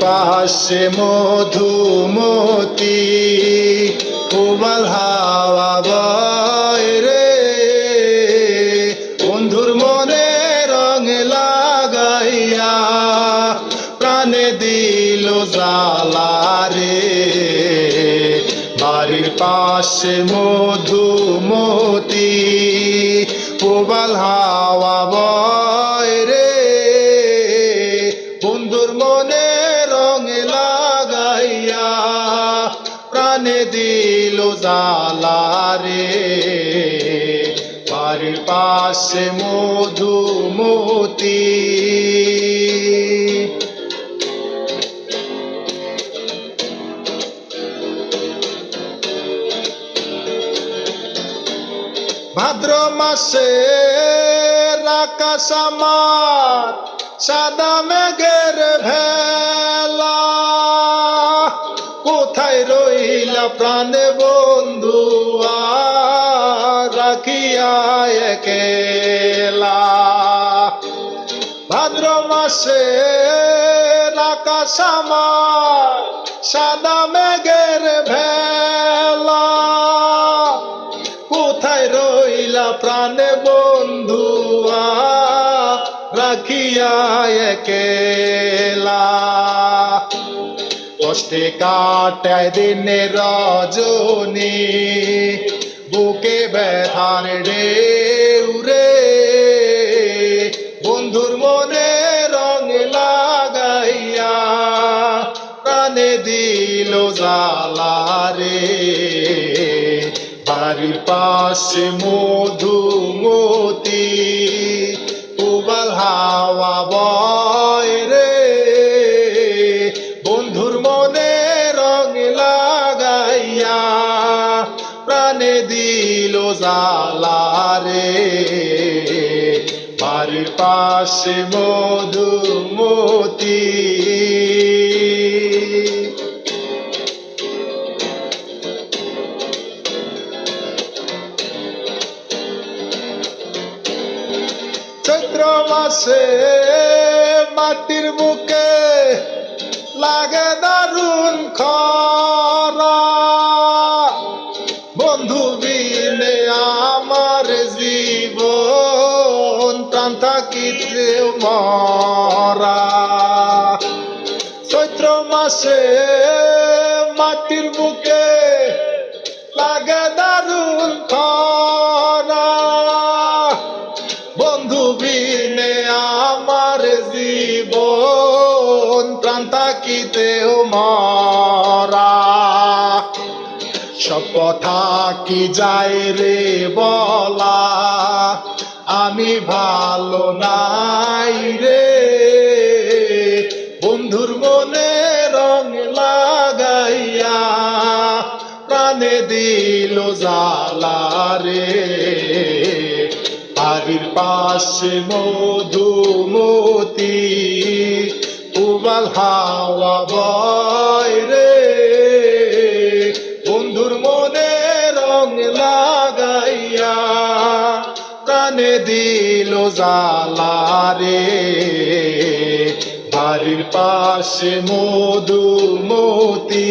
পাশে মধুমতি, কোমল হাওয়া বয় রে। বন্ধুর মনে রং লাগাইয়া প্রাণে দিল জালা রে। বাড়ির পাশে মধুমতি, কোমল হাওয়া বয় রে। বন্ধুর মনে দিল জালা রে বাড়ির পাশে মধুমতি ভাদ্র মাসে আকাশ আমার সাদা মেঘের ভেলা কোথায় রইলা প্রাণে বন্ধু? রাখিয়া একেলা। ভাদ্র মাসে সাদা মেঘের ভেলা। কোথায় রইলা প্রাণে বন্ধুয়া রাখিয়া একেলা। কষ্টে কাটায় দিনে রজনী, বুকে ব্যথার রে বন্ধুর মনে রং লাগাইয়া প্রাণে দিল জালা রে বাড়ির পাশে মধুমতি দিল জালা রে বাড়ির পাশে মধুমতি। চৈত্র মাসে মাটির বুকে লাগে দারুণ খরা থাকিতে মরা। চৈত্র মাসে মাটির বুকে লাগে দারুণ খরা। বন্ধু বিনে আমার জীবন প্রাণ থাকিতেও মরা। সব কথা কি যায় রে বলা? আমি ভালো নাই রে। বন্ধুর মনে রং লাগাইয়া প্রাণে দিল জালা রে। বাড়ির পাশে মধুমতি উবাল হাওয়া বয় রে। প্রাণে দিল জালারে বাড়ির পাশে মধুমতি।